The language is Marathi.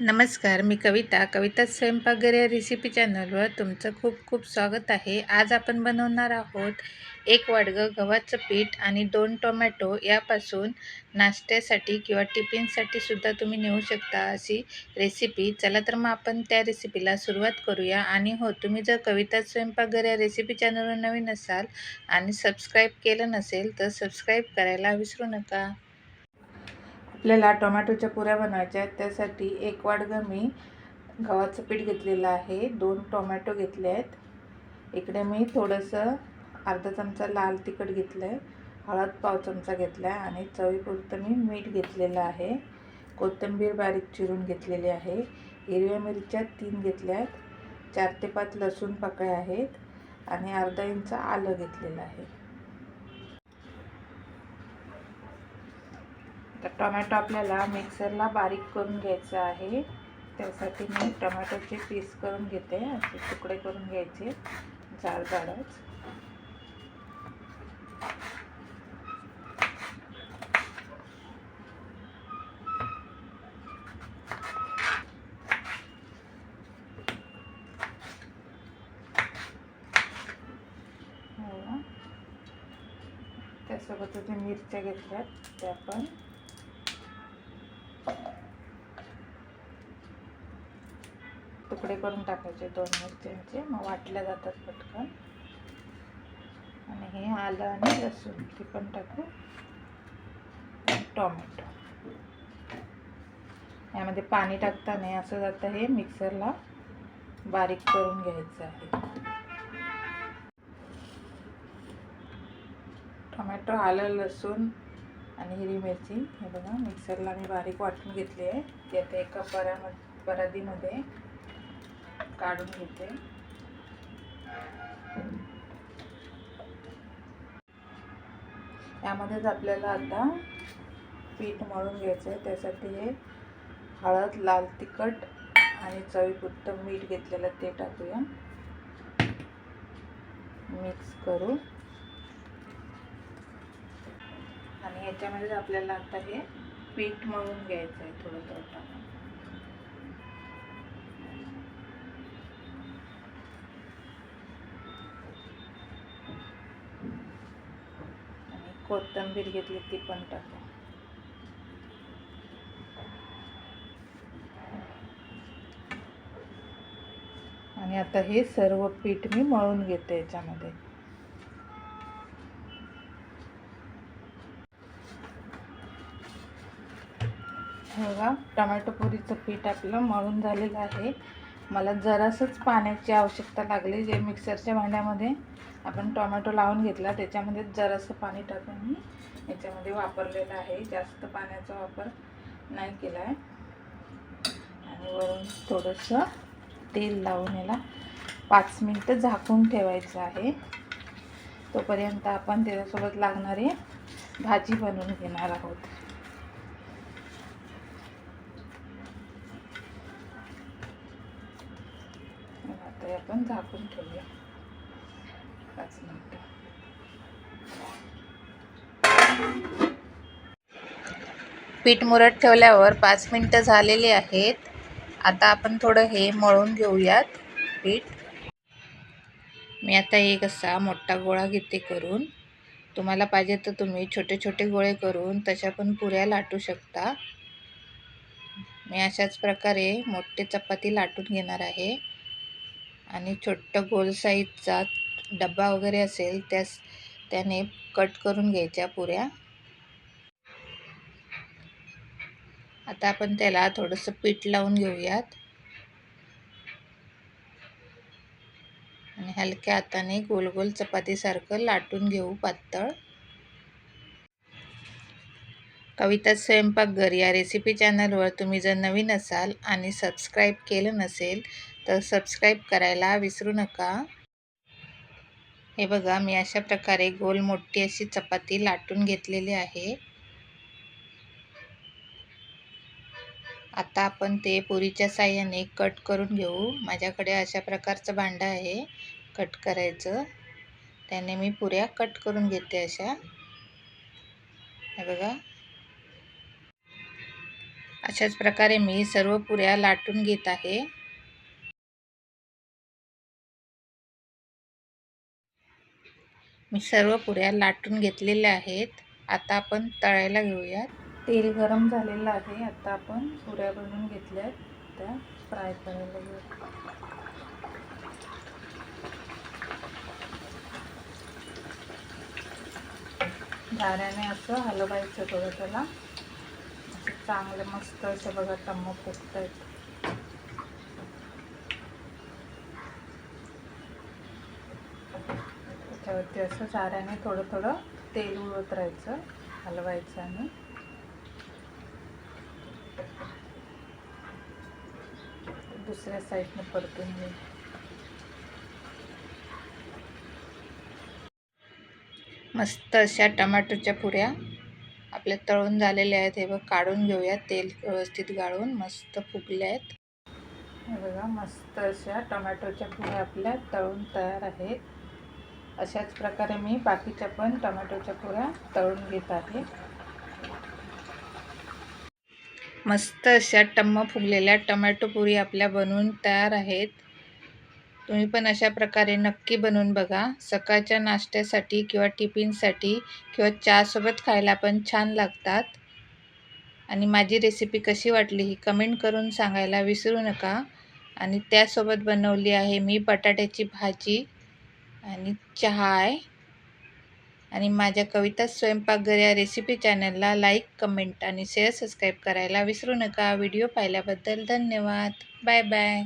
नमस्कार मी कविता. कविता स्वयंपाकघर या रेसिपी चॅनलवर तुमचं खूप खूप स्वागत आहे. आज आपण बनवणार आहोत एक वाडगं गव्हाचं पीठ आणि दोन टोमॅटो यापासून नाश्त्यासाठी किंवा टिफिनसाठी सुद्धा तुम्ही नेऊ शकता अशी रेसिपी चला तर मग आपण त्या रेसिपीला सुरुवात करूया. आणि हो तुम्ही जर कविता स्वयंपाकघर या रेसिपी चॅनलवर नवीन असाल आणि सबस्क्राईब केलं नसेल तर सबस्क्राईब करायला विसरू नका. आपल्याला टोमॅटोच्या पुऱ्या बनवायच्या आहेत त्यासाठी एक वाडगं मी गव्हाचं पीठ घेतलेलं आहे. दोन टोमॅटो घेतले आहेत. इकडे मी थोडंसं अर्धा चमचा लाल तिखट घेतलं आहे हळद पाव चमचा घेतला आहे आणि चवीपुरतं मी मीठ घेतलेलं आहे. कोथिंबीर बारीक चिरून घेतलेली आहे. हिरव्या मिरच्या तीन घेतल्या आहेत. चार ते पाच लसूण पाकळ्या आहेत आणि अर्धा इंच आलं घेतलेलं आहे. तर टोमॅटो आपल्याला मिक्सरला बारीक करून घ्यायचं आहे. त्यासाठी मी टोमॅटोचे पीस करून घेते. असे तुकडे करून घ्यायचे. जाड जाडच. हो. त्यासोबत मिरच्या घेतल्यात त्या पण तुकडे करून टाकायचे दोन मिरच्यांचे. मग वाटल्या जातात पटकन. आणि हे आलं आणि लसूण ते पण टाकू. टोमॅटो. यामध्ये पाणी टाकता नाही असं जातं हे मिक्सरला बारीक करून घ्यायचं आहे. टोमॅटो आलं लसूण आणि हिरवी मिरची हे बघा मिक्सरला मी बारीक वाटून घेतली आहे. ती आता एका परामध्ये परादीमध्ये काढून घेते. यामध्येच आपल्याला आता पीठ मळून घ्यायचं आहे त्यासाठी हे हळद लाल तिखट आणि चवीपुरतं मीठ घेतलेलं ते टाकूया. मिक्स करू. आणि याच्यामध्येच आपल्याला आता हे पीठ मळून घ्यायचं आहे थोडं थोडं टाकून आणि कोथिंबीर घेतली ती पण टाकू. आणि आता हे सर्व पीठ मी मळून घेते याच्यामध्ये. बघा टोमॅटो पुरीचं पीठ आपलं मळून झालेलं आहे. मला जरासंच पाण्याची आवश्यकता लागली जे मिक्सरच्या भांड्यामध्ये आपण टोमॅटो लावून घेतला त्याच्यामध्ये जरासं पाणी टाकून मी याच्यामध्ये वापरलेलं आहे. जास्त पाण्याचा वापर नाही केला आहे. आणि वरून थोडंसं तेल लावून याला पाच मिनटं झाकून ठेवायचं आहे. तोपर्यंत आपण त्याच्यासोबत लागणारी भाजी बनवून घेणार आहोत. आता आपण झाकून ठेवूया. पाच मिनटं. पीठ मुरत ठेवल्यावर पाच मिनटं झालेली आहेत. आता आपण थोडं हे मळून घेऊयात पीठ. मी आता एक असा मोठा गोळा घेते करून. तुम्हाला पाहिजे तर तुम्ही छोटे छोटे गोळे करून तशा पण पुऱ्या लाटू शकता. मी अशाच प्रकारे मोठे चपाती लाटून घेणार आहे. आणि छोटं गोल साईजचा डब्बा वगैरे असेल त्यास त्याने कट करून घ्यायच्या पुऱ्या. आता आपण त्याला थोडंसं पीठ लावून घेऊयात. आणि हलक्या हाताने गोल गोल चपातीसारखं लाटून घेऊ पातळ. कविता स्वयंपाकघर या रेसिपी चॅनलवर तुम्ही जर नवीन असाल आणि सबस्क्राईब केलं नसेल तर सबस्क्राईब करायला विसरू नका. हे बघा मी अशा प्रकारे गोल मोठी अशी चपाती लाटून घेतलेली आहे. आता आपण ते पुरीच्या साह्याने कट करून घेऊ. माझ्याकडे अशा प्रकारचं भांडं आहे. कट करायचं. त्याने मी पुऱ्या कट करून घेते अशा. हे बघा. अशाच प्रकारे मी सर्व पुऱ्या लाटून घेत आहे. मी सर्व पुऱ्या लाटून घेतलेल्या आहेत. आता आपण तळायला घेऊयात. तेल गरम झालेलं आहे. आता आपण पुऱ्या बनवून घेतल्यात. त्या फ्राय करायला घेऊया झाऱ्याने असं हलवायचं थोडं त्याला. चांगलं मस्त असं बघा टम्म फुगत आहेत त्याच्यावरती असं चाऱ्याने थोडं थोडं तेल उडत राहायचं हलवायचं आणि. दुसऱ्या साईडने परतून घेऊ मस्त अशा टमाटोच्या पुऱ्या आपल्या तळून झालेल्या आहेत. हे बघ काढून घेऊया. तेल व्यवस्थित गाळून मस्त फुगल्या आहेत. हे बघा मस्त अशा टमॅटोच्या पुऱ्या आपल्या तळून तयार आहेत. अशाच प्रकारे मी बाकीच्या पण टमॅटोच्या पुऱ्या तळून घेत आहे. मस्त अशा टम्म फुगलेल्या टमॅटो पुरी आपल्या बनवून तयार आहेत. तुम्ही पण अशा प्रकारे नक्की बनवून बघा. सकाळच्या नाश्त्यासाठी किंवा टिफिनसाठी किंवा चहासोबत खायला पण छान लागतात. आणि माझी रेसिपी कशी वाटली ही कमेंट करून सांगायला विसरू नका. आणि त्यासोबत बनवली आहे मी बटाट्याची भाजी. आणि चहा आहे. आणि माझ्या कविता स्वयंपाकघर या रेसिपी चॅनलला लाईक कमेंट आणि शेअर सबस्क्राईब करायला विसरू नका. व्हिडिओ पाहिल्याबद्दल धन्यवाद. Bye bye